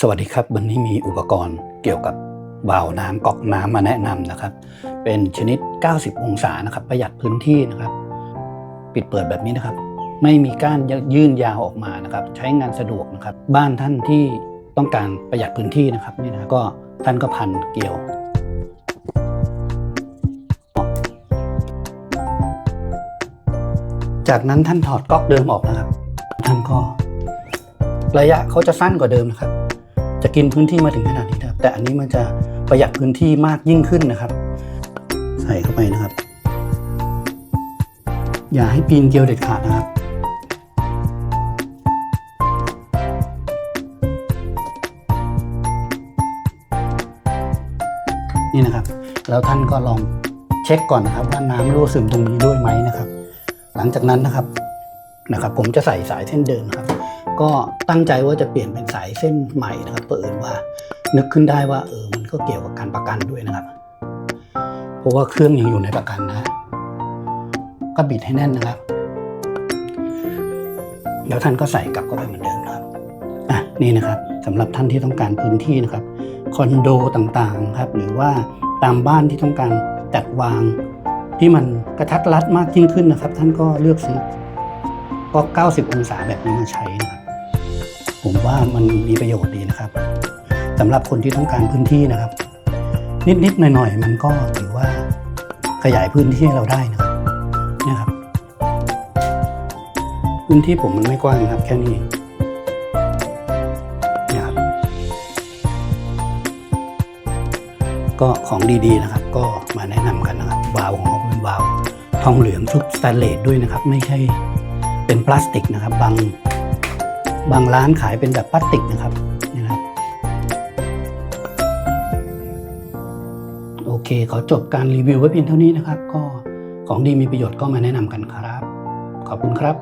สวัสดีครับ วันนี้มีอุปกรณ์เกี่ยวกับวาล์วน้ำก๊อกน้ำมาแนะนำนะครับ เป็นชนิด 90 องศานะครับ ประหยัดพื้นที่นะครับ ปิดเปิดแบบนี้นะครับ ไม่มีก้านยื่นยาวออกมานะครับ ใช้งานสะดวกนะครับ บ้านท่านที่ต้องการประหยัดพื้นที่นะครับนี่นะก็ท่านก็พันเกี่ยว จากนั้นท่านถอดก๊อกเดิมออกนะครับ ท่านก็ระยะเขาจะสั้นกว่าเดิมนะครับ จะกินพื้นที่มาถึงขนาดนี้นะครับแต่อันนี้มันจะประหยัดพื้นที่มากยิ่งขึ้นนะครับ ใส่เข้าไปนะครับ อย่าให้ปีนเกลียวเด็ดขาดนะครับนี่นะครับ แล้วท่านก็ลองเช็คก่อนนะครับ ว่าน้ำรั่วซึมตรงนี้ด้วยไหมนะครับ หลังจากนั้นนะครับนะครับ ผมจะใส่สายเส้นเดิมนะครับ ก็ตั้งใจว่าจะเปลี่ยนเป็นสายเส้นใหม่นะครับเปิดว่า นึกขึ้นได้ว่าเออมันก็เกี่ยวกับการประกันด้วยนะครับ เพราะว่าเครื่องยังอยู่ในประกันนะ ก็บิดให้แน่นนะครับ แล้วท่านก็ใส่กลับเข้าไปเหมือนเดิมนะครับอะนี่นะครับสำหรับท่านที่ต้องการพื้นที่นะครับคอนโดต่างๆครับ หรือว่าตามบ้านที่ต้องการจัดวางที่มันกระทัดรัดมากยิ่งขึ้นนะครับ ท่านก็เลือกซื้อก็90องศาแบบนี้มาใช้นะครับ ผมว่ามันมีประโยชน์ดีนะครับสำหรับคนที่ต้องการพื้นที่นะครับ นิดๆหน่อยๆ มันก็ถือว่าขยายพื้นที่ให้เราได้นะครับเนี่ยครับ พื้นที่ผมมันไม่กว้างครับ แค่นี้นี่ยครับก็ของดีๆนะครับ ก็มาแนะนำกันนะครับวาวของเขาเป็นวาวทองเหลืองชุบสแตนเลสด้วยนะครับ ไม่ใช่เป็นพลาสติกนะครับบาง บางร้านขายเป็นแบบพลาสติกนะครับนี่นะครับ โอเคขอจบการรีวิวไว้เพียงเท่านี้นะครับ ก็ของดีมีประโยชน์ก็มาแนะนำกันครับ ขอบคุณครับ